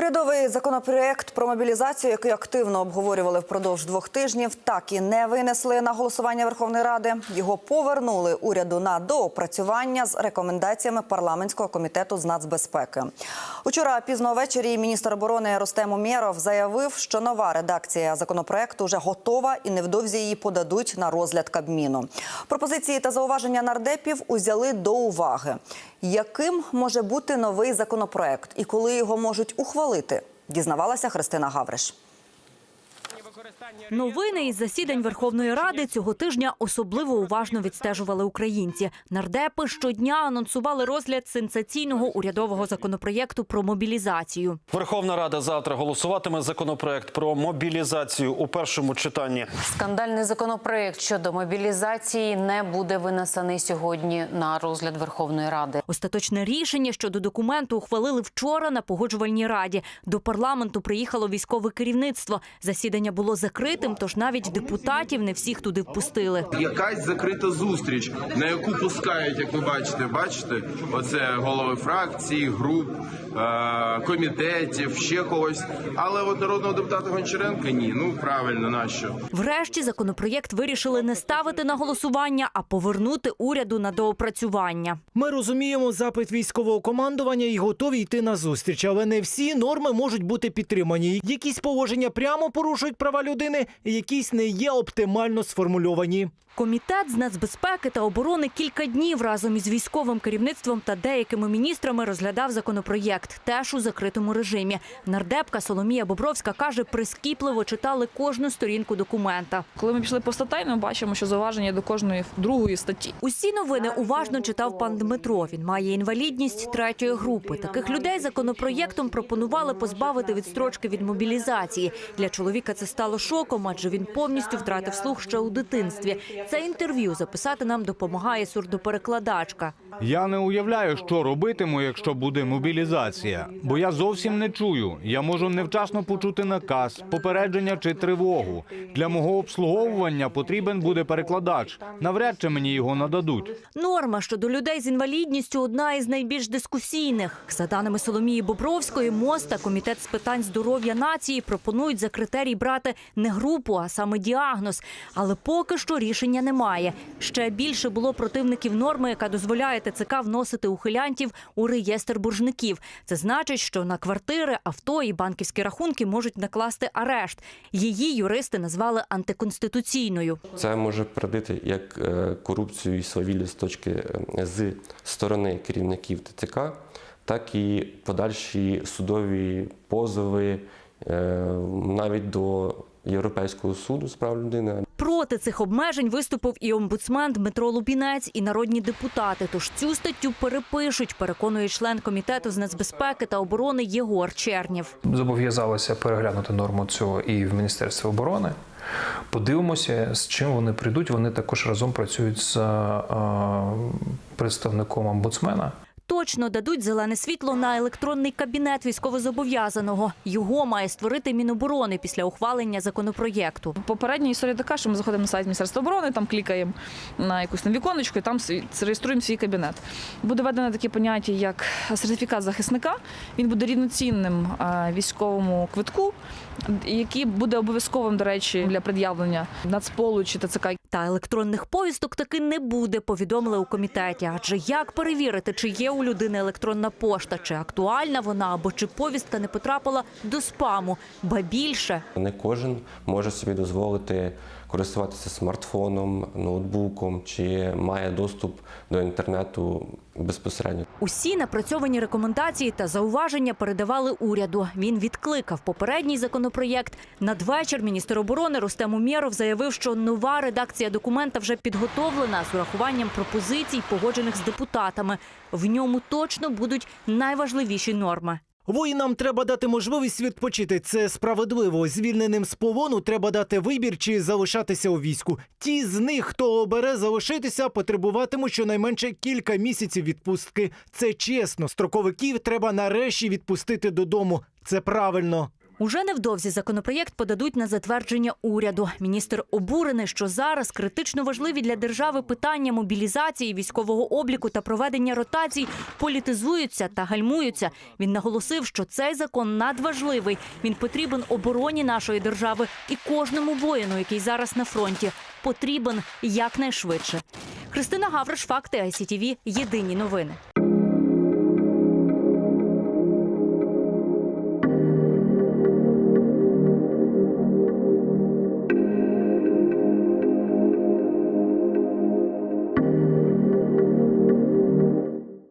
Урядовий законопроект про мобілізацію, який активно обговорювали впродовж двох тижнів, так і не винесли на голосування Верховної Ради. Його повернули уряду на доопрацювання з рекомендаціями парламентського комітету з нацбезпеки. Учора пізно ввечері міністр оборони Ростем Умєров заявив, що нова редакція законопроекту вже готова і невдовзі її подадуть на розгляд Кабміну. Пропозиції та зауваження нардепів узяли до уваги. Яким може бути новий законопроект і коли його можуть ухвалити? Дізнавалася Христина Гавриш. Новини із засідань Верховної Ради цього тижня особливо уважно відстежували українці. Нардепи щодня анонсували розгляд сенсаційного урядового законопроєкту про мобілізацію. Верховна Рада завтра голосуватиме законопроект про мобілізацію у першому читанні. Скандальний законопроект щодо мобілізації не буде винесений сьогодні на розгляд Верховної Ради. Остаточне рішення щодо документу ухвалили вчора на погоджувальній раді. До парламенту приїхало військове керівництво. Засідання було закритим, тож навіть депутатів не всіх туди впустили. Якась закрита зустріч, на яку пускають, як ви бачите, бачите, оце голови фракцій, груп, е- комітетів, ще когось. Але от народного депутата Гончаренка ні. Ну правильно, нащо? Врешті законопроєкт вирішили не ставити на голосування, а повернути уряду на доопрацювання. Ми розуміємо запит військового командування і готові йти на зустріч, але не всі норми можуть бути підтримані. Якісь положення прямо порушують права людини, якісь не є оптимально сформульовані. Комітет з нацбезпеки та оборони кілька днів разом із військовим керівництвом та деякими міністрами розглядав законопроєкт, теж у закритому режимі. Нардепка Соломія Бобровська каже, прискіпливо читали кожну сторінку документа. Коли ми пішли по статей, ми бачимо, що зауваження до кожної другої статті. Усі новини уважно читав пан Дмитро. Він має інвалідність третьої групи. Таких людей законопроєктом пропонували позбавити відстрочки від мобілізації. Для чоловіка це стало шоком, адже він повністю втратив слух ще у дитинстві. Це інтерв'ю записати нам допомагає сурдоперекладачка. Я не уявляю, що робитиму, якщо буде мобілізація, бо я зовсім не чую. Я можу невчасно почути наказ, попередження чи тривогу. Для мого обслуговування потрібен буде перекладач. Навряд чи мені його нададуть. Норма щодо людей з інвалідністю одна із найбільш дискусійних. За даними Соломії Бобровської, МОЗ та комітет з питань здоров'я нації пропонують за критерій брати не групу, а саме діагноз. Але поки що рішення немає. Ще більше було противників норми, яка дозволяє ТЦК вносити ухилянтів у реєстр боржників. Це значить, що на квартири, авто і банківські рахунки можуть накласти арешт. Її юристи назвали антиконституційною. Це може породити як е, корупцію і свавілля з точки е, з сторони керівників ТЦК, так і подальші судові позови е, навіть до Європейського суду з прав людини. Проти цих обмежень виступив і омбудсмен Дмитро Лубінець, і народні депутати. Тож цю статтю перепишуть, переконує член комітету з нацбезпеки та оборони Єгор Чернєв. зобов'язалися переглянути норму цього і в Міністерстві оборони. Подивимося, з чим вони прийдуть. Вони також разом працюють з е, представником омбудсмена. Точно дадуть зелене світло на електронний кабінет військовозобов'язаного. Його має створити Міноборони після ухвалення законопроєкту. Попередня історія така, що ми заходимо на сайт Міністерства оборони, там клікаємо на якусь там віконечко і там реєструємо свій кабінет. Буде введено таке поняття, як сертифікат захисника. Він буде рівноцінним е, військовому квитку, який буде обов'язковим, до речі, для пред'явлення Нацполу чи ТЦК. Та електронних повісток таки не буде, повідомили у комітеті. Адже як перевірити, чи є у людини електронна пошта, чи актуальна вона, або чи повістка не потрапила до спаму, ба більше. Не кожен може собі дозволити користуватися смартфоном, ноутбуком чи має доступ до інтернету безпосередньо. Усі напрацьовані рекомендації та зауваження передавали уряду. Він відкликав попередній законопроєкт. Надвечір міністр оборони Рустем Умєров заявив, що нова редакція документа вже підготовлена з урахуванням пропозицій, погоджених з депутатами. В ньому точно будуть найважливіші норми. Воїнам треба дати можливість відпочити. Це справедливо. Звільненим з полону треба дати вибір чи залишатися у війську. Ті з них, хто обере залишитися, потребуватимуть щонайменше кілька місяців відпустки. Це чесно. Строковиків треба нарешті відпустити додому. Це правильно. Уже невдовзі законопроєкт подадуть на затвердження уряду. Міністр обурений, що зараз критично важливі для держави питання мобілізації, військового обліку та проведення ротацій політизуються та гальмуються. Він наголосив, що цей закон надважливий. Він потрібен обороні нашої держави і кожному воїну, який зараз на фронті, потрібен якнайшвидше. Христина Гавриш, факти ICTV, Єдині новини.